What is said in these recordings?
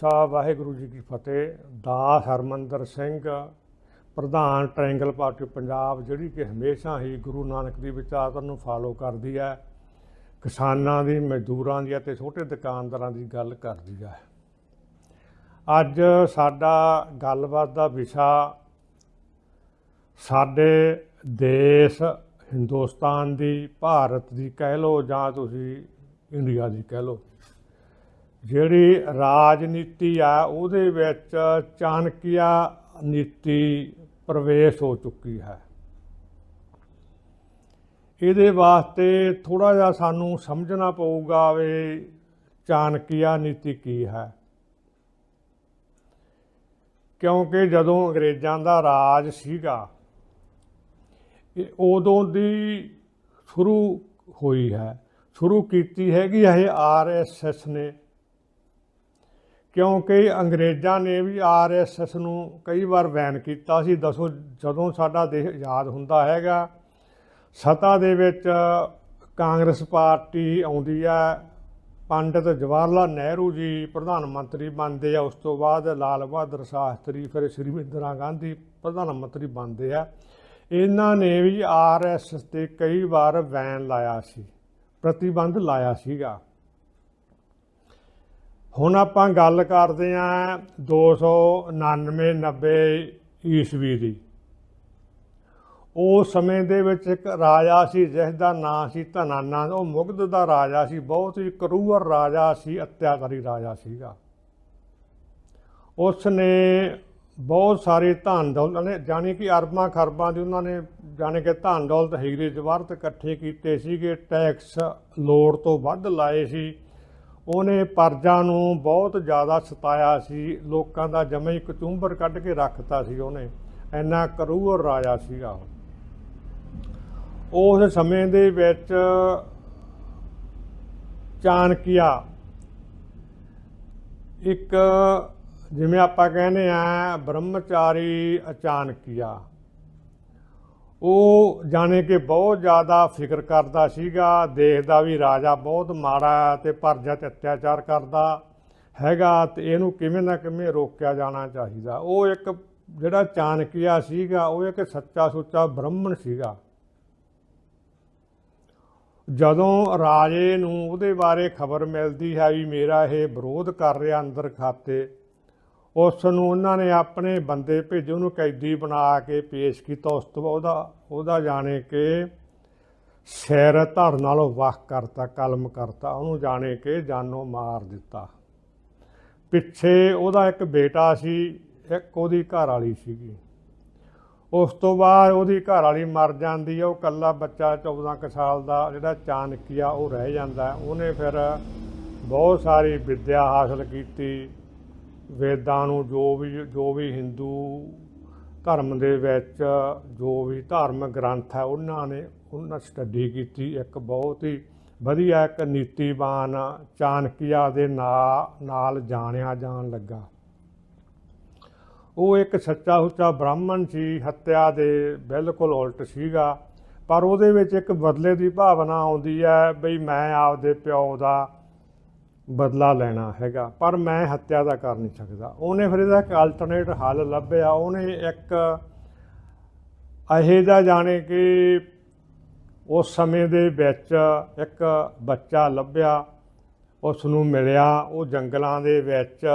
ਸਾਹਿਬ ਵਾਹਿਗੁਰੂ ਜੀ ਕੀ ਫਤਿਹ। ਦਾਸ ਹਰਮੰਦਰ ਸਿੰਘ, ਪ੍ਰਧਾਨ triangle party Punjab, ਜਿਹੜੀ ਕਿ ਹਮੇਸ਼ਾ ਹੀ ਗੁਰੂ ਨਾਨਕ ਦੀ ਵਿਚਾਰਧਾਰਾ ਨੂੰ ਫਾਲੋ ਕਰਦੀ ਹੈ। ਕਿਸਾਨਾਂ ਦੀ, ਮਜ਼ਦੂਰਾਂ ਦੀ ਅਤੇ ਛੋਟੇ ਦੁਕਾਨਦਾਰਾਂ ਦੀ ਗੱਲ ਕਰਦੀ ਹੈ। ਅੱਜ ਸਾਡਾ ਗੱਲਬਾਤ ਦਾ ਵਿਸ਼ਾ ਸਾਡੇ ਦੇਸ਼ ਹਿੰਦੁਸਤਾਨ ਦੀ, ਭਾਰਤ ਦੀ ਕਹਿ ਲਓ ਜਾਂ ਤੁਸੀਂ ਇੰਡੀਆ ਦੀ ਕਹਿ ਲਓ। ਜਿਹੜੀ ਰਾਜਨੀਤੀ ਆ, ਉਹਦੇ ਵਿੱਚ ਚਾਣਕਿਆ ਨੀਤੀ ਪ੍ਰਵੇਸ਼ ਹੋ ਚੁੱਕੀ ਹੈ। ਇਹਦੇ ਵਾਸਤੇ ਥੋੜਾ ਜਿਹਾ ਸਾਨੂੰ ਸਮਝਣਾ ਪਊਗਾ ਵੀ ਚਾਣਕਿਆ ਨੀਤੀ ਕੀ ਹੈ। ਕਿਉਂਕਿ ਜਦੋਂ ਅੰਗਰੇਜ਼ਾਂ ਦਾ ਰਾਜ ਸੀਗਾ, ਇਹ ਉਦੋਂ ਦੀ ਸ਼ੁਰੂ ਹੋਈ ਹੈ। ਸ਼ੁਰੂ ਕੀਤੀ ਹੈਗੀ ਇਹ ਆਰਐਸਐਸ ਨੇ। ਕਿਉਂਕਿ ਅੰਗਰੇਜ਼ਾਂ ਨੇ ਵੀ ਆਰਐਸਐਸ ਨੂੰ ਕਈ ਵਾਰ ਬੈਨ ਕੀਤਾ ਸੀ। ਦੱਸੋ, ਜਦੋਂ ਸਾਡਾ ਦੇਸ਼ ਆਜ਼ਾਦ ਹੁੰਦਾ ਹੈਗਾ, ਸਤਾ ਦੇ ਵਿੱਚ ਕਾਂਗਰਸ ਪਾਰਟੀ ਆਉਂਦੀ ਹੈ ਪੰਡਿਤ ਜਵਾਹਰ ਲਾਲ ਨਹਿਰੂ ਜੀ ਪ੍ਰਧਾਨ ਮੰਤਰੀ ਬਣਦੇ ਆ, ਉਸ ਤੋਂ ਬਾਅਦ ਲਾਲ ਬਹਾਦਰ ਸ਼ਾਸਤਰੀ, ਫਿਰ ਸ਼੍ਰੀ ਇੰਦਰਾ ਗਾਂਧੀ ਪ੍ਰਧਾਨ ਮੰਤਰੀ ਬਣਦੇ ਆ। ਇਹਨਾਂ ਨੇ ਵੀ ਆਰਐਸਐਸ ਤੇ ਕਈ ਵਾਰ ਬੈਨ ਲਾਇਆ ਸੀ, ਪ੍ਰਤੀਬੰਧ ਲਾਇਆ ਸੀਗਾ। ਹੁਣ ਆਪਾਂ ਗੱਲ ਕਰਦੇ ਆਂ 299 90 ਈਸਵੀ ਦੀ। ਉਸ ਸਮੇਂ ਦੇ ਵਿੱਚ ਇੱਕ ਰਾਜਾ ਸੀ ਜਿਸ ਦਾ ਨਾਂ ਸੀ ਧਨਾਨਾ। ਉਹ ਮੁਗਧ ਦਾ ਰਾਜਾ ਸੀ, ਬਹੁਤ ਹੀ ਕਰੂਰ ਰਾਜਾ ਸੀ, ਅਤਿਆਚਾਰੀ ਰਾਜਾ ਸੀਗਾ। ਉਸ ਨੇ ਬਹੁਤ ਸਾਰੇ ਧਨ ਦੌਲਤ ਨੇ ਜਾਣੀ ਕਿ ਅਰਬਾਂ ਖਰਬਾਂ ਦੀ ਉਹਨਾਂ ਨੇ ਜਾਣੀ ਕਿ ਧਨ ਦੌਲਤ ਹੀਰੇ ਜਵਾਹਰਤ ਇਕੱਠੇ ਕੀਤੇ ਸੀਗੇ। ਟੈਕਸ ਲੋੜ ਤੋਂ ਵੱਧ ਲਾਏ ਸੀ। ਉਹਨੇ ਪਰਜਾ ਨੂੰ ਬਹੁਤ ਜ਼ਿਆਦਾ ਸਤਾਇਆ ਸੀ, ਲੋਕਾਂ ਦਾ ਜਮੇ ਹੀ ਕਚੂੰਬਰ ਕੱਢ ਕੇ ਰੱਖਤਾ ਸੀ ਉਹਨੇ, ਇੰਨਾ ਕਰੂਰ ਰਾਜਾ ਸੀਗਾ ਉਹ। ਉਸ ਸਮੇਂ ਦੇ ਵਿੱਚ ਚਾਣਕਿਆ ਇੱਕ, ਜਿਵੇਂ ਆਪਾਂ ਕਹਿੰਦੇ ਆ ਬ੍ਰਹਮਚਾਰੀ ਅਚਾਨਕੀਆ। ਉਹ ਜਾਣੇ ਕਿ ਬਹੁਤ ਜ਼ਿਆਦਾ ਫਿਕਰ ਕਰਦਾ ਸੀਗਾ ਦੇਸ਼ ਦਾ ਵੀ ਰਾਜਾ ਬਹੁਤ ਮਾੜਾ ਤੇ ਪਰਜਾ ਤੇ ਅਤਿਆਚਾਰ ਕਰਦਾ ਹੈਗਾ ਤੇ ਇਹਨੂੰ ਕਿਵੇਂ ਨਾ ਕਿਵੇਂ ਰੋਕਿਆ ਜਾਣਾ ਚਾਹੀਦਾ। ਉਹ ਇੱਕ ਜਿਹੜਾ ਚਾਣਕਿਆ ਸੀਗਾ, ਉਹ ਇੱਕ ਸੱਚਾ ਸੁੱਚਾ ਬ੍ਰਾਹਮਣ ਸੀਗਾ। ਜਦੋਂ ਰਾਜੇ ਨੂੰ ਉਹਦੇ ਬਾਰੇ ਖਬਰ ਮਿਲਦੀ ਹੈ ਵੀ ਮੇਰਾ ਇਹ ਵਿਰੋਧ ਕਰ ਰਿਹਾ ਅੰਦਰ ਖਾਤੇ ਉਸ ਨੂੰ ਉਹਨਾਂ ਨੇ ਆਪਣੇ ਬੰਦੇ ਭੇਜੇ, ਉਹਨੂੰ ਕੈਦੀ ਬਣਾ ਕੇ ਪੇਸ਼ ਕੀਤਾ। ਉਸ ਤੋਂ ਬਾਅਦ ਉਹਦਾ ਉਹਦਾ ਜਾਣੇ ਕਿ ਸਿਰ ਧੜ ਨਾਲੋਂ ਵੱਖ ਕਰਤਾ, ਕਲਮ ਕਰਤਾ। ਉਹਨੂੰ ਜਾਣੇ ਕਿ ਜਾਨੋਂ ਮਾਰ ਦਿੱਤਾ। ਪਿੱਛੇ ਉਹਦਾ ਇੱਕ ਬੇਟਾ ਸੀ, ਇੱਕ ਉਹਦੀ ਘਰ ਵਾਲੀ ਸੀਗੀ। ਉਸ ਤੋਂ ਬਾਅਦ ਉਹਦੀ ਘਰ ਵਾਲੀ ਮਰ ਜਾਂਦੀ ਆ, ਉਹ ਕੱਲਾ ਬੱਚਾ 14 ਕੁ ਸਾਲ ਦਾ, ਜਿਹੜਾ ਚਾਣਕਿਆ ਉਹ ਰਹਿ ਜਾਂਦਾ। ਉਹਨੇ ਫਿਰ ਬਹੁਤ ਸਾਰੀ ਵਿੱਦਿਆ ਹਾਸਲ ਕੀਤੀ। ਵੇਦਾਂ ਨੂੰ ਜੋ ਵੀ ਜੋ ਵੀ ਹਿੰਦੂ ਧਰਮ ਦੇ ਵਿੱਚ ਜੋ ਵੀ ਧਾਰਮਿਕ ਗ੍ਰੰਥ ਹੈ, ਉਹਨਾਂ ਨੇ, ਉਹਨਾਂ ਸਟੱਡੀ ਕੀਤੀ। ਇੱਕ ਬਹੁਤ ਹੀ ਵਧੀਆ ਇੱਕ ਨੀਤੀਵਾਨ ਚਾਣਕਿਆ ਦੇ ਨਾਂ ਨਾਲ ਜਾਣਿਆ ਜਾਣ ਲੱਗਾ। ਉਹ ਇੱਕ ਸੱਚਾ ਸੁੱਚਾ ਬ੍ਰਾਹਮਣ ਸੀ, ਹੱਤਿਆ ਦੇ ਬਿਲਕੁਲ ਉਲਟ ਸੀਗਾ। ਪਰ ਉਹਦੇ ਵਿੱਚ ਇੱਕ ਬਦਲੇ ਦੀ ਭਾਵਨਾ ਆਉਂਦੀ ਹੈ, ਬਈ ਮੈਂ ਆਪਦੇ ਪਿਓ ਦਾ ਬਦਲਾ ਲੈਣਾ ਹੈਗਾ, ਪਰ ਮੈਂ ਹੱਤਿਆ ਦਾ ਕਰ ਨਹੀਂ ਸਕਦਾ। ਉਹਨੇ ਫਿਰ ਇਹਦਾ ਇੱਕ ਅਲਟਰਨੇਟ ਹੱਲ ਲੱਭਿਆ। ਉਹਨੇ ਇੱਕ ਇਹੋ ਜਿਹਾ ਜਾਣੇ ਕਿ ਉਸ ਸਮੇਂ ਦੇ ਵਿੱਚ ਇੱਕ ਬੱਚਾ ਲੱਭਿਆ ਉਸ ਨੂੰ ਮਿਲਿਆ। ਉਹ ਜੰਗਲਾਂ ਦੇ ਵਿੱਚ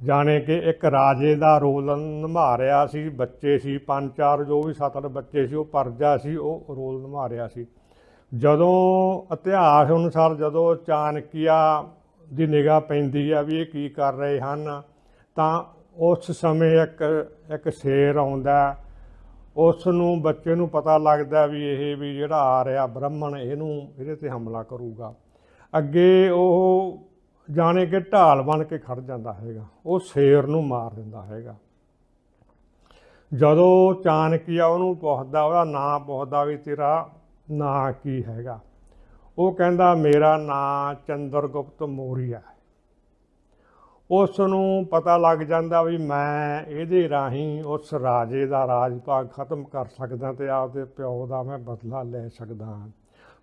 ਜਾਣੇ ਕਿ ਇੱਕ ਰਾਜੇ ਦਾ ਰੋਲ ਨਿਭਾ ਰਿਹਾ ਸੀ। ਬੱਚੇ ਸੀ, ਪੰਜ ਚਾਰ, ਜੋ ਵੀ ਸੱਤ ਅੱਠ ਬੱਚੇ ਸੀ, ਉਹ ਪਰਜਾ ਸੀ, ਉਹ ਰੋਲ ਨਿਭਾ ਰਿਹਾ ਸੀ। ਜਦੋਂ ਇਤਿਹਾਸ ਅਨੁਸਾਰ ਜਦੋਂ ਚਾਣਕਿਆ ਦੀ ਨਿਗਾਹ ਪੈਂਦੀ ਆ ਵੀ ਇਹ ਕੀ ਕਰ ਰਹੇ ਹਨ, ਤਾਂ ਉਸ ਸਮੇਂ ਇੱਕ ਇੱਕ ਸ਼ੇਰ ਆਉਂਦਾ। ਉਸ ਨੂੰ ਬੱਚੇ ਨੂੰ ਪਤਾ ਲੱਗਦਾ ਵੀ ਇਹ ਵੀ ਜਿਹੜਾ ਆ ਰਿਹਾ ਬ੍ਰਾਹਮਣ, ਇਹਨੂੰ, ਇਹਦੇ ਤੇ ਹਮਲਾ ਕਰੂਗਾ। ਅੱਗੇ ਉਹ ਜਾਣੇ ਕਿ ਢਾਲ ਬਣ ਕੇ ਖੜ ਜਾਂਦਾ ਹੈਗਾ। ਉਹ ਸ਼ੇਰ ਨੂੰ ਮਾਰ ਦਿੰਦਾ ਹੈਗਾ। ਜਦੋਂ ਚਾਣਕਿਆ ਉਹਨੂੰ ਪੁੱਛਦਾ, ਉਹਦਾ ਨਾਂ ਪੁੱਛਦਾ ਵੀ ਤੇਰਾ ਨਾਂ ਕੀ ਹੈਗਾ। ਉਹ ਕਹਿੰਦਾ, ਮੇਰਾ ਨਾਂ ਚੰਦਰਗੁਪਤ ਮੌਰੀਆ ਹੈ। ਉਸ ਨੂੰ ਪਤਾ ਲੱਗ ਜਾਂਦਾ ਵੀ ਮੈਂ ਇਹਦੇ ਰਾਹੀਂ ਉਸ ਰਾਜੇ ਦਾ ਰਾਜ ਭਾਗ ਖਤਮ ਕਰ ਸਕਦਾ ਤੇ ਆਪਦੇ ਪਿਓ ਦਾ ਮੈਂ ਬਦਲਾ ਲੈ ਸਕਦਾ ਹਾਂ।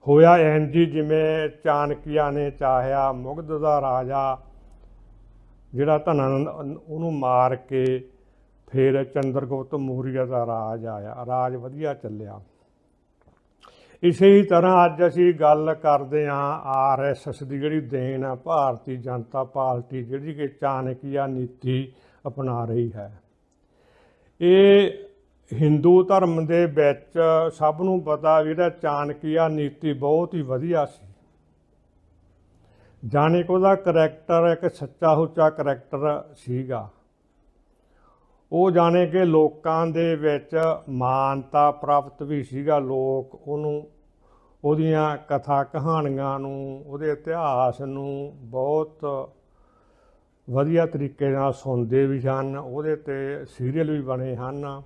ਹੋਇਆ ਐਨ ਜੀ, ਜਿਵੇਂ ਚਾਣਕਿਆ ਨੇ ਚਾਹਿਆ, ਮੁਗਧ ਦਾ ਰਾਜਾ ਜਿਹੜਾ ਧਨਾਨੰਦ ਉਹਨੂੰ ਮਾਰ ਕੇ ਫਿਰ ਚੰਦਰਗੁਪਤ ਮੌਰੀਆ ਦਾ ਰਾਜ ਆਇਆ, ਰਾਜ ਵਧੀਆ ਚੱਲਿਆ। ਇਸੇ ਹੀ ਤਰ੍ਹਾਂ ਅੱਜ ਅਸੀਂ ਗੱਲ ਕਰਦੇ ਹਾਂ ਆਰਐਸਐਸ ਦੀ ਜਿਹੜੀ ਦੇਣ ਆ, ਭਾਰਤੀ ਜਨਤਾ ਪਾਰਟੀ, ਜਿਹੜੀ ਕਿ ਚਾਣਕੀਆ ਨੀਤੀ ਅਪਣਾ ਰਹੀ ਹੈ। ਇਹ ਹਿੰਦੂ ਧਰਮ ਦੇ ਵਿੱਚ ਸਭ ਨੂੰ ਪਤਾ ਵੀ ਜਿਹੜਾ ਚਾਣਕੀਆ ਨੀਤੀ ਬਹੁਤ ਹੀ ਵਧੀਆ ਸੀ। ਜਾਣੇ ਕਿ ਉਹਦਾ ਕਰੈਕਟਰ ਇੱਕ ਸੱਚਾ ਹੁੱਚਾ ਕਰੈਕਟਰ ਸੀਗਾ। ਉਹ ਜਾਣੇ ਕਿ ਲੋਕਾਂ ਦੇ ਵਿੱਚ ਮਾਨਤਾ ਪ੍ਰਾਪਤ ਵੀ ਸੀਗਾ, ਲੋਕ ਉਹਨੂੰ, ਉਹਦੀਆਂ ਕਥਾ ਕਹਾਣੀਆਂ ਨੂੰ, ਉਹਦੇ ਇਤਿਹਾਸ ਨੂੰ ਬਹੁਤ ਵਧੀਆ ਤਰੀਕੇ ਨਾਲ ਸੁਣਦੇ ਵੀ ਹਨ, ਉਹਦੇ ਤੇ ਸੀਰੀਅਲ ਵੀ ਬਣੇ ਹਨ,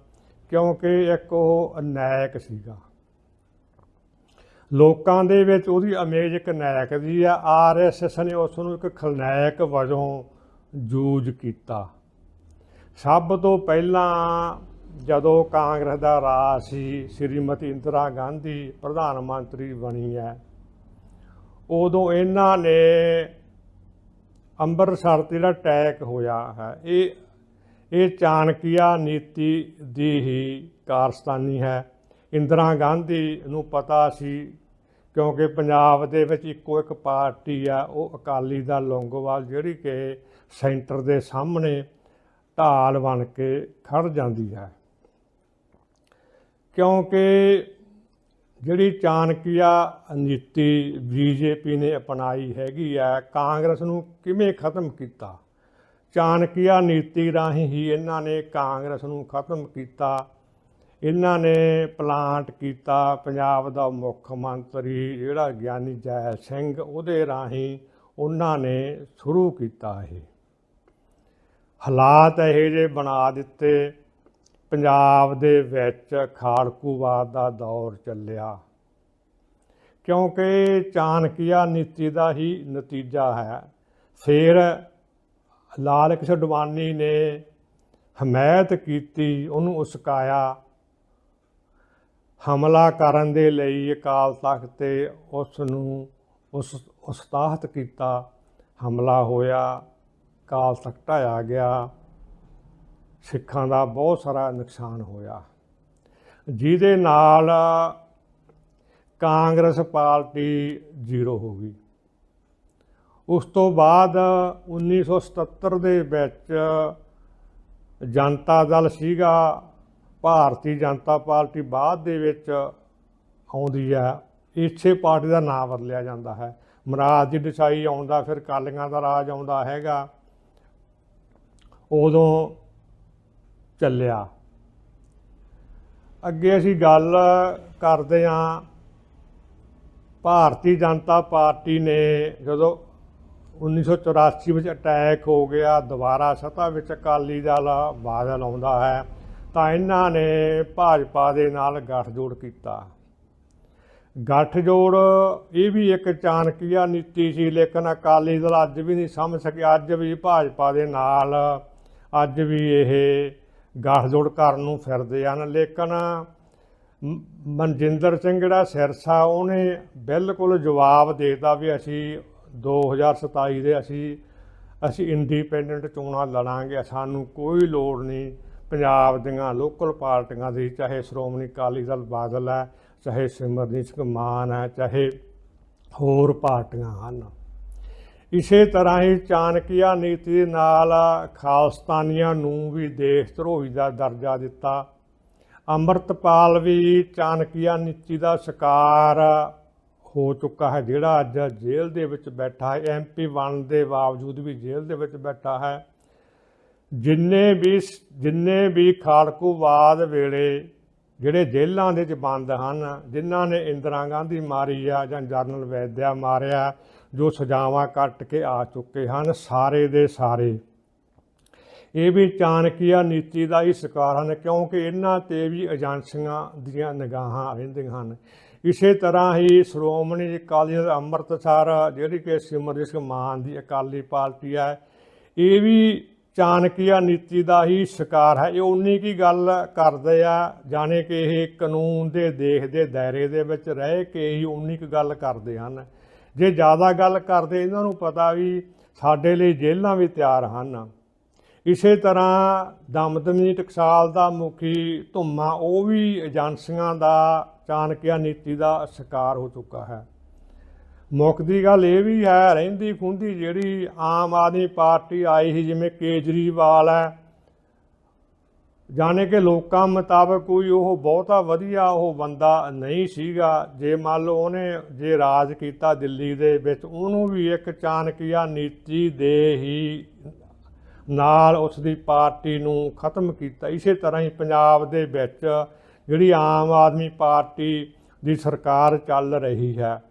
ਕਿਉਂਕਿ ਇੱਕ ਉਹ ਨਾਇਕ ਸੀਗਾ। ਲੋਕਾਂ ਦੇ ਵਿੱਚ ਉਹਦੀ ਇਮੇਜ ਇੱਕ ਨਾਇਕ ਦੀ ਆ ਆਰਐਸਐਸ ਨੇ ਉਸ ਨੂੰ ਇੱਕ ਖਲਨਾਇਕ ਵਜੋਂ ਯੂਜ਼ ਕੀਤਾ। ਸਭ ਤੋਂ ਪਹਿਲਾਂ ਜਦੋਂ ਕਾਂਗਰਸ ਦਾ ਰਾਜ ਸੀ, ਸ਼੍ਰੀਮਤੀ ਇੰਦਰਾ ਗਾਂਧੀ ਪ੍ਰਧਾਨ ਮੰਤਰੀ ਬਣੀ ਹੈ, ਉਦੋਂ ਇਹਨਾਂ ਨੇ ਅੰਮ੍ਰਿਤਸਰ ਤੇ ਜਿਹੜਾ ਅਟੈਕ ਹੋਇਆ ਹੈ। ਇਹ ਇਹ ਚਾਣਕੀਆ ਨੀਤੀ ਦੀ ਹੀ ਕਾਰਸਤਾਨੀ ਹੈ। ਇੰਦਰਾ ਗਾਂਧੀ ਨੂੰ ਪਤਾ ਸੀ, ਕਿਉਂਕਿ ਪੰਜਾਬ ਦੇ ਵਿੱਚ ਇੱਕੋ ਇੱਕ ਪਾਰਟੀ ਆ, ਉਹ ਅਕਾਲੀ ਦਲ, ਲੌਂਗੋਵਾਲ, ਜਿਹੜੀ ਕਿ ਸੈਂਟਰ ਦੇ ਸਾਹਮਣੇ ਢਾਲ ਬਣ ਕੇ ਖੜ ਜਾਂਦੀ ਹੈ। ਕਿਉਂਕਿ ਜਿਹੜੀ ਚਾਣਕੀਆ ਨੀਤੀ ਬੀਜੇਪੀ ਨੇ ਅਪਣਾਈ ਹੈਗੀ ਹੈ, ਕਾਂਗਰਸ ਨੂੰ ਕਿਵੇਂ ਖਤਮ ਕੀਤਾ? ਚਾਣਕੀਆ ਨੀਤੀ ਰਾਹੀਂ ਹੀ ਇਹਨਾਂ ਨੇ ਕਾਂਗਰਸ ਨੂੰ ਖਤਮ ਕੀਤਾ। ਇਹਨਾਂ ਨੇ ਪਲਾਂਟ ਕੀਤਾ, ਪੰਜਾਬ ਦਾ ਮੁੱਖ ਮੰਤਰੀ ਜਿਹੜਾ ਗਿਆਨੀ ਜੈ ਸਿੰਘ ਉਹਦੇ ਰਾਹੀਂ ਉਹਨਾਂ ਨੇ ਸ਼ੁਰੂ ਕੀਤਾ ਇਹ। ਹਾਲਾਤ ਇਹੋ ਜਿਹੇ ਬਣਾ ਦਿੱਤੇ। ਪੰਜਾਬ ਦੇ ਵਿੱਚ ਖਾੜਕੂਵਾਦ ਦਾ ਦੌਰ ਚੱਲਿਆ। ਕਿਉਂਕਿ ਚਾਣਕੀਆ ਨੀਤੀ ਦਾ ਹੀ ਨਤੀਜਾ ਹੈ। ਫਿਰ ਲਾਲ ਕ੍ਰਿਸ਼ਨ ਅਡਵਾਨੀ ਨੇ ਹਮਾਇਤ ਕੀਤੀ, ਉਹਨੂੰ ਉਸਕਾਇਆ। ਹਮਲਾ ਕਰਨ ਦੇ ਲਈ ਅਕਾਲ ਤਖਤ ਤੇ ਉਸ ਨੂੰ ਉਸ ਉਸਤਾਹਤ ਕੀਤਾ। ਹਮਲਾ ਹੋਇਆ। ਅਕਾਲ ਤਖਤ ਢਾਇਆ ਗਿਆ। ਸਿੱਖਾਂ ਦਾ ਬਹੁਤ ਸਾਰਾ ਨੁਕਸਾਨ ਹੋਇਆ। ਜਿਹਦੇ ਨਾਲ ਕਾਂਗਰਸ ਪਾਰਟੀ ਜ਼ੀਰੋ ਹੋ ਗਈ। ਉਸ ਤੋਂ ਬਾਅਦ 1977 ਦੇ ਵਿੱਚ ਜਨਤਾ ਦਲ ਸੀਗਾ। ਭਾਰਤੀ ਜਨਤਾ ਪਾਰਟੀ ਬਾਅਦ ਦੇ ਵਿੱਚ ਆਉਂਦੀ ਹੈ। ਇਸੇ ਪਾਰਟੀ ਦਾ ਨਾਮ ਬਦਲਿਆ ਜਾਂਦਾ ਹੈ। ਮਹਾਰਾਜ ਦੀ ਦਸਾਈ ਆਉਂਦਾ, ਫਿਰ ਕਾਲੀਆਂ ਦਾ ਰਾਜ ਆਉਂਦਾ ਹੈਗਾ। ਉਦੋਂ ਚੱਲਿਆ। ਅੱਗੇ ਅਸੀਂ ਗੱਲ ਕਰਦੇ ਹਾਂ, ਭਾਰਤੀ ਜਨਤਾ ਪਾਰਟੀ ਨੇ ਜਦੋਂ 1984 ਵਿੱਚ ਅਟੈਕ ਹੋ ਗਿਆ, ਦੁਬਾਰਾ ਸੱਤਾ ਵਿੱਚ ਅਕਾਲੀ ਦਲ ਬਾਦਲ ਆਉਂਦਾ ਹੈ, ਤਾਂ ਇਹਨਾਂ ਨੇ ਭਾਜਪਾ ਦੇ ਨਾਲ ਗੱਠਜੋੜ ਕੀਤਾ। ਗੱਠਜੋੜ ਇਹ ਵੀ ਇੱਕ ਚਾਣਕੀਆ ਨੀਤੀ ਸੀ, ਲੇਕਿਨ ਅਕਾਲੀ ਦਲ ਅੱਜ ਵੀ ਨਹੀਂ ਸਮਝ ਸਕਿਆ, ਅੱਜ ਵੀ ਭਾਜਪਾ ਦੇ ਨਾਲ ਅੱਜ ਵੀ ਇਹ ਗੱਠਜੋੜ ਕਰਨ ਨੂੰ ਫਿਰਦੇ ਹਨ, ਲੇਕਿਨ ਮਨਜਿੰਦਰ ਸਿੰਘ ਜਿਹੜਾ ਸਿਰਸਾ, ਉਹਨੇ ਬਿਲਕੁਲ ਜਵਾਬ ਦੇਤਾ ਵੀ ਅਸੀਂ 2027 ਦੇ ਅਸੀਂ ਅਸੀਂ ਇੰਡੀਪੈਂਡੈਂਟ ਚੋਣਾਂ ਲੜਾਂਗੇ, ਸਾਨੂੰ ਕੋਈ ਲੋੜ ਨਹੀਂ। ਪੰਜਾਬ ਦੀਆਂ ਲੋਕਲ ਪਾਰਟੀਆਂ ਦੀ, ਚਾਹੇ ਸ਼੍ਰੋਮਣੀ ਅਕਾਲੀ ਦਲ ਬਾਦਲ ਹੈ, ਚਾਹੇ ਸਿਮਰਜੀਤ ਸਿੰਘ ਮਾਨ ਹੈ, ਚਾਹੇ ਹੋਰ ਪਾਰਟੀਆਂ ਹਨ। ਇਸੇ ਤਰ੍ਹਾਂ ਹੀ ਚਾਣਕੀਆ ਨੀਤੀ ਦੇ ਨਾਲ ਖਾਲਸਤਾਨੀਆਂ ਨੂੰ ਵੀ ਦੇਸ਼ ਧਰੋਹੀ ਦਾ ਦਰਜਾ ਦਿੱਤਾ। ਅੰਮ੍ਰਿਤਪਾਲ ਵੀ ਚਾਣਕੀਆ ਨੀਤੀ ਦਾ ਸ਼ਿਕਾਰ ਹੋ ਚੁੱਕਾ ਹੈ। ਜਿਹੜਾ ਅੱਜ ਜੇਲ੍ਹ ਦੇ ਵਿੱਚ ਬੈਠਾ ਹੈ ਐਮਪੀ ਬਣਨ ਦੇ ਬਾਵਜੂਦ ਵੀ ਜੇਲ੍ਹ ਦੇ ਵਿੱਚ ਬੈਠਾ ਹੈ। ਜਿੰਨੇ ਵੀ ਜਿੰਨੇ ਵੀ ਖਾਲਕੂਵਾਦ ਵੇਲੇ ਜਿਹੜੇ ਜੇਲ੍ਹਾਂ ਦੇ ਵਿੱਚ ਬੰਦ ਹਨ, ਜਿਨ੍ਹਾਂ ਨੇ ਇੰਦਰਾ ਗਾਂਧੀ ਮਾਰੀ ਆ ਜਾਂ ਜਰਨਲ ਵੈਦਿਆ ਮਾਰਿਆ ਜੋ ਸਜ਼ਾਵਾਂ ਕੱਟ ਕੇ ਆ ਚੁੱਕੇ ਹਨ, ਸਾਰੇ ਦੇ ਸਾਰੇ। ਇਹ ਵੀ ਚਾਣਕੀਆ ਨੀਤੀ ਦਾ ਹੀ ਸ਼ਿਕਾਰ ਹਨ, ਕਿਉਂਕਿ ਇਹਨਾਂ ਤੇ ਵੀ ਏਜੰਸੀਆਂ ਦੀਆਂ ਨਿਗਾਹਾਂ ਰਹਿੰਦੀਆਂ ਹਨ। ਇਸੇ ਤਰ੍ਹਾਂ ਹੀ ਸ਼੍ਰੋਮਣੀ ਅਕਾਲੀ ਦਲ ਅੰਮ੍ਰਿਤਸਰ, ਜਿਹੜੀ ਕਿ ਸਿਮਰਜੀਤ ਸਿੰਘ ਮਾਨ ਦੀ ਅਕਾਲੀ ਪਾਰਟੀ ਹੈ, ਇਹ ਵੀ ਚਾਣਕੀਆ ਨੀਤੀ ਦਾ ਹੀ ਸ਼ਿਕਾਰ ਹੈ। ਇਹ ਉਨੀ ਕੀ ਗੱਲ ਕਰਦੇ ਆ, ਜਾਣੇ ਕਿ ਇਹ ਕਾਨੂੰਨ ਦੇ ਦੇਖ ਦੇ ਦਾਇਰੇ ਦੇ ਵਿੱਚ ਰਹਿ ਕੇ ਹੀ ਉਨੀ ਕੁ ਗੱਲ ਕਰਦੇ ਹਨ। ਜੇ ਜ਼ਿਆਦਾ ਗੱਲ ਕਰਦੇ, ਇਹਨਾਂ ਨੂੰ ਪਤਾ ਵੀ ਸਾਡੇ ਲਈ ਜੇਲ੍ਹਾਂ ਵੀ ਤਿਆਰ ਹਨ। ਇਸੇ ਤਰ੍ਹਾਂ ਦਮਦਮੀ ਟਕਸਾਲ ਦਾ ਮੁਖੀ ਧੁੰਮਾ, ਉਹ ਵੀ ਏਜੰਸੀਆਂ ਦਾ, ਚਾਣਕਿਆ ਨੀਤੀ ਦਾ ਸ਼ਿਕਾਰ ਹੋ ਚੁੱਕਾ ਹੈ। ਮੁੱਖ ਦੀ ਗੱਲ ਇਹ ਵੀ ਹੈ, ਰਹਿੰਦੀ ਖੁੰਦੀ ਜਿਹੜੀ ਆਮ ਆਦਮੀ ਪਾਰਟੀ ਆਈ ਸੀ, ਜਿਵੇਂ ਕੇਜਰੀਵਾਲ ਹੈ ਜਾਣੇ ਕਿ ਲੋਕਾਂ ਮੁਤਾਬਕ ਕੋਈ ਉਹ ਬਹੁਤਾ ਵਧੀਆ ਉਹ ਬੰਦਾ ਨਹੀਂ ਸੀਗਾ। ਜੇ ਮੰਨ ਲਓ ਉਹਨੇ ਜੇ ਰਾਜ ਕੀਤਾ ਦਿੱਲੀ ਦੇ ਵਿੱਚ, ਉਹਨੂੰ ਵੀ ਇੱਕ ਚਾਣਕਿਆ ਨੀਤੀ ਦੇ ਹੀ ਨਾਲ ਉਸ ਦੀ ਪਾਰਟੀ ਨੂੰ ਖਤਮ ਕੀਤਾ। ਇਸੇ ਤਰ੍ਹਾਂ ਹੀ ਪੰਜਾਬ ਦੇ ਵਿੱਚ ਜਿਹੜੀ ਆਮ ਆਦਮੀ ਪਾਰਟੀ ਦੀ ਸਰਕਾਰ ਚੱਲ ਰਹੀ ਹੈ।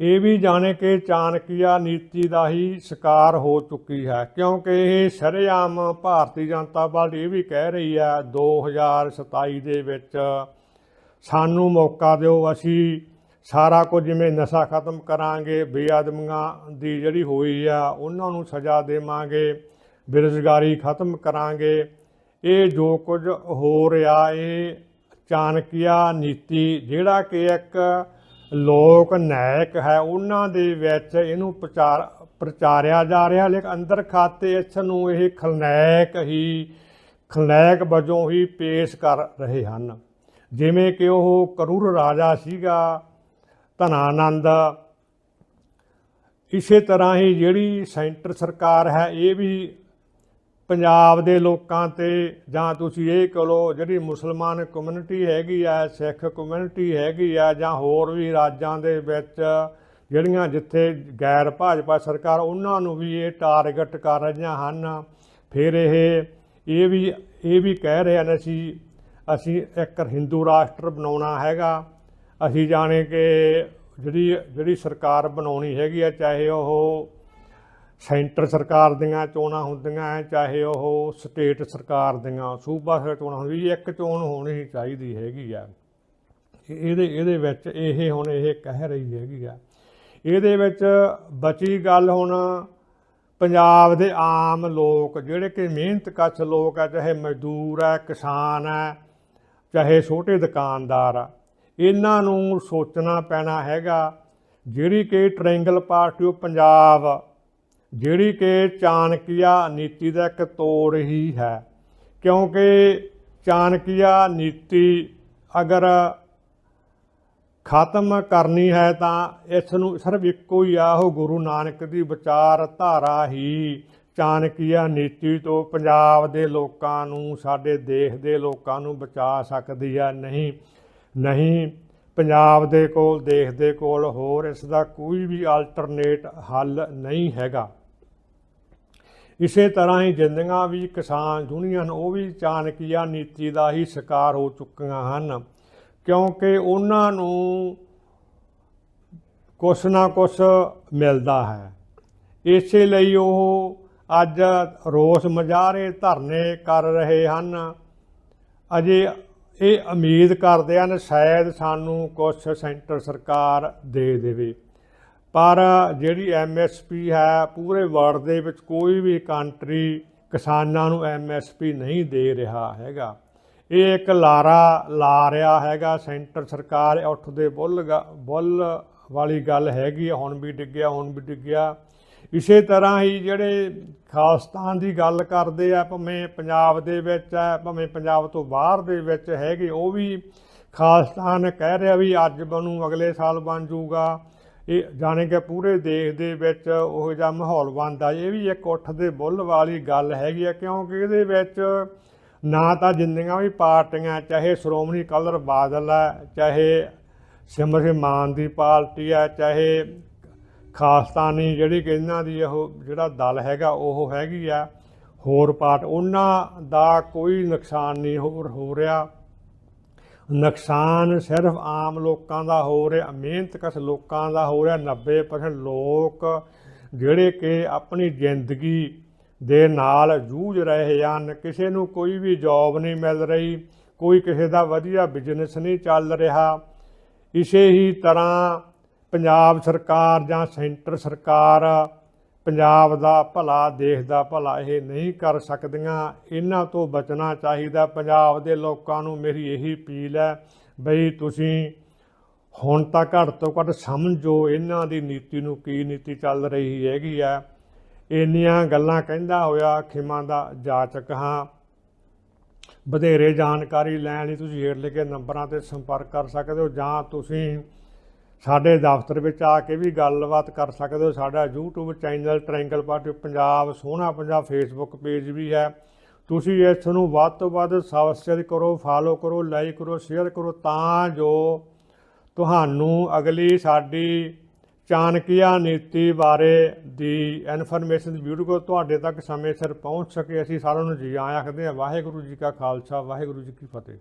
ਇਹ ਵੀ ਜਾਣੇ ਕਿ ਚਾਣਕਿਆ ਨੀਤੀ ਦਾ ਹੀ ਸ਼ਿਕਾਰ ਹੋ ਚੁੱਕੀ ਹੈ, ਕਿਉਂਕਿ ਇਹ ਸ਼ਰੇਆਮ ਭਾਰਤੀ ਜਨਤਾ ਪਾਰਟੀ ਇਹ ਵੀ ਕਹਿ ਰਹੀ ਹੈ 2027 ਦੇ ਵਿੱਚ ਸਾਨੂੰ ਮੌਕਾ ਦਿਓ, ਅਸੀਂ ਸਾਰਾ ਕੁਝ ਜਿਵੇਂ ਨਸ਼ਾ ਖਤਮ ਕਰਾਂਗੇ ਬੇਅਦਮੀਆਂ ਦੀ ਜਿਹੜੀ ਹੋਈ ਆ, ਉਹਨਾਂ ਨੂੰ ਸਜ਼ਾ ਦੇਵਾਂਗੇ, ਬੇਰੁਜ਼ਗਾਰੀ ਖਤਮ ਕਰਾਂਗੇ। ਇਹ ਜੋ ਕੁਝ ਹੋ ਰਿਹਾ, ਇਹ ਚਾਣਕਿਆ ਨੀਤੀ ਜਿਹੜਾ ਕਿ ਇੱਕ ਲੋਕ ਨਾਇਕ ਹੈ, ਉਹਨਾਂ ਦੇ ਵਿੱਚ ਇਹਨੂੰ ਪ੍ਰਚਾਰ, ਪ੍ਰਚਾਰਿਆ ਜਾ ਰਿਹਾ, ਲੇਕਿਨ ਅੰਦਰ ਖਾਤੇ ਇਸ ਨੂੰ ਇਹ ਖਲਨਾਇਕ ਹੀ ਖਲਨਾਇਕ ਵਜੋਂ ਹੀ ਪੇਸ਼ ਕਰ ਰਹੇ ਹਨ। ਜਿਵੇਂ ਕਿ ਉਹ ਕਰੂਰ ਰਾਜਾ ਸੀਗਾ, ਧਨਾਨੰਦ। ਇਸੇ ਤਰ੍ਹਾਂ ਹੀ ਜਿਹੜੀ ਸੈਂਟਰ ਸਰਕਾਰ ਹੈ, ਇਹ ਵੀ ਪੰਜਾਬ ਦੇ ਲੋਕਾਂ ਤੇ ਜਾਂ ਤੁਸੀਂ ਇਹ ਕਹ ਲਓ ਜਿਹੜੀ ਮੁਸਲਮਾਨ ਕਮਿਊਨਿਟੀ ਹੈਗੀ ਆ, ਸਿੱਖ ਕਮਿਊਨਿਟੀ ਹੈਗੀ ਆ ਜਾਂ ਹੋਰ ਵੀ ਰਾਜਾਂ ਦੇ ਵਿੱਚ ਜਿਹੜੀਆਂ ਜਿੱਥੇ ਗੈਰ ਭਾਜਪਾ ਸਰਕਾਰ, ਉਹਨਾਂ ਨੂੰ ਵੀ ਇਹ ਟਾਰਗੇਟ ਕਰ ਰਹੀਆਂ ਹਨ। ਫਿਰ ਇਹ ਇਹ ਵੀ ਇਹ ਵੀ ਕਹਿ ਰਹੇ ਹਨ ਅਸੀਂ ਅਸੀਂ ਇੱਕ ਹਿੰਦੂ ਰਾਸ਼ਟਰ ਬਣਾਉਣਾ ਹੈਗਾ। ਅਸੀਂ ਜਾਣੇ ਕਿ ਜਿਹੜੀ ਜਿਹੜੀ ਸਰਕਾਰ ਬਣਾਉਣੀ ਹੈਗੀ ਆ, ਚਾਹੇ ਉਹ ਸੈਂਟਰ ਸਰਕਾਰ ਦੀਆਂ ਚੋਣਾਂ ਹੁੰਦੀਆਂ ਹੈ ਚਾਹੇ ਉਹ ਸਟੇਟ ਸਰਕਾਰ ਦੀਆਂ, ਸੂਬਾ ਸਰਕਾਰ ਚੋਣਾਂ ਹੁੰਦੀ ਇੱਕ ਚੋਣ ਹੋਣੀ ਹੀ ਚਾਹੀਦੀ ਹੈਗੀ ਆ। ਇਹਦੇ ਇਹਦੇ ਵਿੱਚ ਇਹ ਹੁਣ ਇਹ ਕਹਿ ਰਹੀ ਹੈਗੀ ਆ। ਇਹਦੇ ਵਿੱਚ ਬਚੀ ਗੱਲ ਹੁਣ ਪੰਜਾਬ ਦੇ ਆਮ ਲੋਕ, ਜਿਹੜੇ ਕਿ ਮਿਹਨਤ ਕਸ਼ ਲੋਕ ਆ, ਚਾਹੇ ਮਜ਼ਦੂਰ ਆ, ਕਿਸਾਨ ਆ, ਚਾਹੇ ਛੋਟੇ ਦੁਕਾਨਦਾਰ ਆ, ਇਹਨਾਂ ਨੂੰ ਸੋਚਣਾ ਪੈਣਾ ਹੈਗਾ, ਜਿਹੜੀ ਕਿ ਟ੍ਰਾਇੰਗਲ ਪਾਰਟੀ ਉਹ ਪੰਜਾਬ ਜਿਹੜੀ ਕਿ ਚਾਣਕਿਆ ਨੀਤੀ ਦਾ ਇੱਕ ਤੋੜ ਹੀ ਹੈ। ਕਿਉਂਕਿ ਚਾਣਕਿਆ ਨੀਤੀ ਅਗਰ ਖਤਮ ਕਰਨੀ ਹੈ ਤਾਂ ਇਸ ਨੂੰ ਸਿਰਫ ਇੱਕੋ ਹੀ ਆ, ਉਹ ਗੁਰੂ ਨਾਨਕ ਦੀ ਵਿਚਾਰਧਾਰਾ ਹੀ ਚਾਣਕਿਆ ਨੀਤੀ ਤੋਂ ਪੰਜਾਬ ਦੇ ਲੋਕਾਂ ਨੂੰ, ਸਾਡੇ ਦੇਸ਼ ਦੇ ਲੋਕਾਂ ਨੂੰ ਬਚਾ ਸਕਦੀ ਹੈ। ਨਹੀਂ ਨਹੀਂ, ਪੰਜਾਬ ਦੇ ਕੋਲ, ਦੇਸ਼ ਦੇ ਕੋਲ ਹੋਰ ਇਸ ਦਾ ਕੋਈ ਵੀ ਆਲਟਰਨੇਟ ਹੱਲ ਨਹੀਂ ਹੈਗਾ। ਇਸੇ ਤਰ੍ਹਾਂ ਹੀ ਜਿੰਨੀਆਂ ਵੀ ਕਿਸਾਨ ਯੂਨੀਅਨ ਉਹ ਵੀ ਚਾਣਕਿਆ ਨੀਤੀ ਦਾ ਹੀ ਸ਼ਿਕਾਰ ਹੋ ਚੁੱਕੀਆਂ ਹਨ, ਕਿਉਂਕਿ ਉਹਨਾਂ ਨੂੰ ਕੁਛ ਨਾ ਕੁਛ ਮਿਲਦਾ ਹੈ। ਇਸੇ ਲਈ ਉਹ ਅੱਜ ਰੋਸ ਮੁਜ਼ਾਹਰੇ ਧਰਨੇ ਕਰ ਰਹੇ ਹਨ। ਅਜੇ ਇਹ ਉਮੀਦ ਕਰਦੇ ਹਨ ਸ਼ਾਇਦ ਸਾਨੂੰ ਕੁਛ ਸੈਂਟਰ ਸਰਕਾਰ ਦੇ ਦੇਵੇ। ਪਰ ਜਿਹੜੀ ਐਮਐਸਪੀ ਹੈ, ਪੂਰੇ ਵਰਲਡ ਦੇ ਵਿੱਚ ਕੋਈ ਵੀ ਕੰਟਰੀ ਕਿਸਾਨਾਂ ਨੂੰ ਐਮਐਸਪੀ ਨਹੀਂ ਦੇ ਰਿਹਾ ਹੈਗਾ। ਇਹ ਇੱਕ ਲਾਰਾ ਲਾ ਰਿਹਾ ਹੈਗਾ, ਸੈਂਟਰ ਸਰਕਾਰ ਉੱਠਦੇ ਬੁੱਲ ਗ- ਬੁੱਲ ਵਾਲੀ ਗੱਲ ਹੈਗੀ ਹੁਣ ਵੀ ਡਿੱਗਿਆ, ਹੁਣ ਵੀ ਡਿੱਗਿਆ। ਇਸੇ ਤਰ੍ਹਾਂ ਹੀ ਜਿਹੜੇ ਖਾਲਸਤਾਨ ਦੀ ਗੱਲ ਕਰਦੇ ਆ, ਭਾਵੇਂ ਪੰਜਾਬ ਦੇ ਵਿੱਚ ਹੈ, ਭਾਵੇਂ ਪੰਜਾਬ ਤੋਂ ਬਾਹਰ ਦੇ ਵਿੱਚ ਹੈਗੇ, ਉਹ ਵੀ ਖਾਲਸਤਾਨ ਕਹਿ ਰਿਹਾ ਵੀ ਅੱਜ ਬਣੂ, ਅਗਲੇ ਸਾਲ ਬਣ ਜਾਊਗਾ। ਇਹ ਜਾਣੇ ਕਿ ਪੂਰੇ ਦੇਸ਼ ਦੇ ਵਿੱਚ ਉਹ ਜਿਹਾ ਮਾਹੌਲ ਬਣਦਾ ਇਹ ਵੀ ਇੱਕ ਉੱਠ ਦੇ ਬੁੱਲ ਵਾਲੀ ਗੱਲ ਹੈਗੀ ਆ, ਕਿਉਂਕਿ ਇਹਦੇ ਵਿੱਚ ਨਾ ਤਾਂ ਜਿੰਨੀਆਂ ਵੀ ਪਾਰਟੀਆਂ, ਚਾਹੇ ਸ਼੍ਰੋਮਣੀ ਕਲਰ ਬਾਦਲ ਹੈ ਚਾਹੇ ਸਿਮਰ ਮਾਨ ਦੀ ਪਾਰਟੀ ਹੈ ਚਾਹੇ ਖਾਸਤਾਨੀ ਜਿਹੜੀ ਕਿ ਇਹਨਾਂ ਦੀ ਉਹ ਜਿਹੜਾ ਦਲ ਹੈਗਾ, ਉਹ ਹੈਗੀ ਆ, ਹੋਰ ਪਾਰਟ, ਉਹਨਾਂ ਦਾ ਕੋਈ ਨੁਕਸਾਨ ਨਹੀਂ ਹੋ ਹੋ ਰਿਹਾ। ਨੁਕਸਾਨ ਸਿਰਫ ਆਮ ਲੋਕਾਂ ਦਾ ਹੋ ਰਿਹਾ ਮਿਹਨਤਕਸ਼ ਲੋਕਾਂ ਦਾ ਹੋ ਰਿਹਾ 90% ਲੋਕ ਜਿਹੜੇ ਕਿ ਆਪਣੀ ਜ਼ਿੰਦਗੀ ਦੇ ਨਾਲ ਜੂਝ ਰਹੇ ਹਨ, ਕਿਸੇ ਨੂੰ ਕੋਈ ਵੀ ਜੌਬ ਨਹੀਂ ਮਿਲ ਰਹੀ, ਕੋਈ ਕਿਸੇ ਦਾ ਵਧੀਆ ਬਿਜ਼ਨਸ ਨਹੀਂ ਚੱਲ ਰਿਹਾ। ਇਸੇ ਹੀ ਤਰ੍ਹਾਂ ਪੰਜਾਬ ਸਰਕਾਰ ਜਾਂ ਸੈਂਟਰ ਸਰਕਾਰ ਪੰਜਾਬ ਦਾ ਭਲਾ, ਦੇਸ਼ ਦਾ ਭਲਾ ਇਹ ਨਹੀਂ ਕਰ ਸਕਦੀਆਂ। ਇਹਨਾਂ ਤੋਂ ਬਚਣਾ ਚਾਹੀਦਾ। ਪੰਜਾਬ ਦੇ ਲੋਕਾਂ ਨੂੰ ਮੇਰੀ ਇਹੀ ਅਪੀਲ ਹੈ ਬਈ ਤੁਸੀਂ ਹੁਣ ਤਾਂ ਘੱਟ ਤੋਂ ਘੱਟ ਸਮਝੋ ਇਹਨਾਂ ਦੀ ਨੀਤੀ ਨੂੰ ਕੀ ਨੀਤੀ ਚੱਲ ਰਹੀ ਹੈਗੀ ਆ ਇੰਨੀਆਂ ਗੱਲਾਂ ਕਹਿੰਦਾ ਹੋਇਆ ਖਿਮਾ ਦਾ ਜਾਚਕ ਹਾਂ ਵਧੇਰੇ ਜਾਣਕਾਰੀ ਲੈਣ ਲਈ ਤੁਸੀਂ ਹੇਠ ਲਿਖੇ ਨੰਬਰਾਂ ਤੇ ਸੰਪਰਕ ਕਰ ਸਕਦੇ ਹੋ ਜਾਂ ਤੁਸੀਂ ਸਾਡੇ ਦਫ਼ਤਰ ਵਿੱਚ ਆ ਕੇ ਵੀ ਗੱਲਬਾਤ ਕਰ ਸਕਦੇ ਹੋ। ਸਾਡਾ YouTube channel triangle party Punjab, ਸੋਹਣਾ ਪੰਜਾਬ ਫੇਸਬੁੱਕ ਪੇਜ ਵੀ ਹੈ। ਤੁਸੀਂ ਇਸ ਨੂੰ ਵੱਧ ਤੋਂ ਵੱਧ ਸਬਸਕ੍ਰਾਈਬ ਕਰੋ ਫਾਲੋ ਕਰੋ ਲਾਈਕ ਕਰੋ ਸ਼ੇਅਰ ਕਰੋ ਤਾਂ ਜੋ ਤੁਹਾਨੂੰ ਅਗਲੀ ਸਾਡੀ ਚਾਣਕਿਆ ਨੀਤੀ ਬਾਰੇ ਦੀ ਇਨਫੋਰਮੇਸ਼ਨ ਦੀ ਵੀਡੀਓ ਤੁਹਾਡੇ ਤੱਕ ਸਮੇਂ ਸਿਰ ਪਹੁੰਚ ਸਕੇ। ਅਸੀਂ ਸਾਰਿਆਂ ਨੂੰ ਜੀ ਆਇਆਂ ਆਖਦੇ ਹਾਂ, ਵਾਹਿਗੁਰੂ ਜੀ ਕਾ ਖਾਲਸਾ, ਵਾਹਿਗੁਰੂ ਜੀ ਕੀ ਫਤਿਹ।